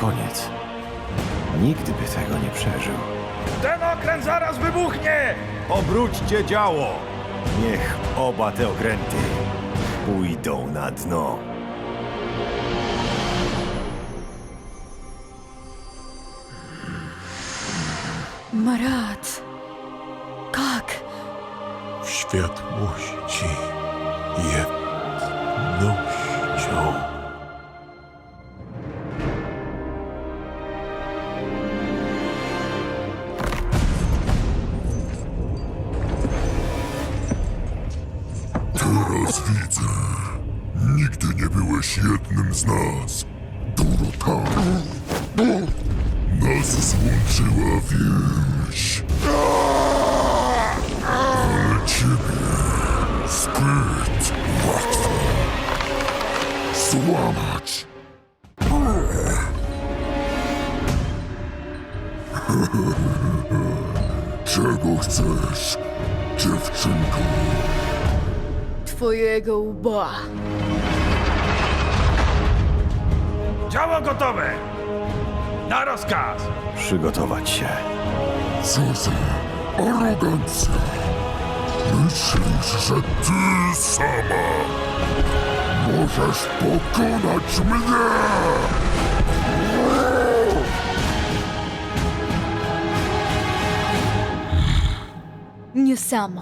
koniec. Nigdy by tego nie przeżył. Ten okręt zaraz wybuchnie! Obróćcie działo! Niech oba te okręty pójdą na dno. Марат, как? w światłości Teraz widzę. Nigdy nie byłeś jednym z nas. Dorota. Nas złączyła więź. Ale ciebie zbyt łatwo złamać. Czego chcesz, dziewczynko? Twojego łba. Działo gotowe! Na rozkaz! Przygotować się. Co za arogancja! Myślisz, że ty sama możesz pokonać mnie? Nie sama.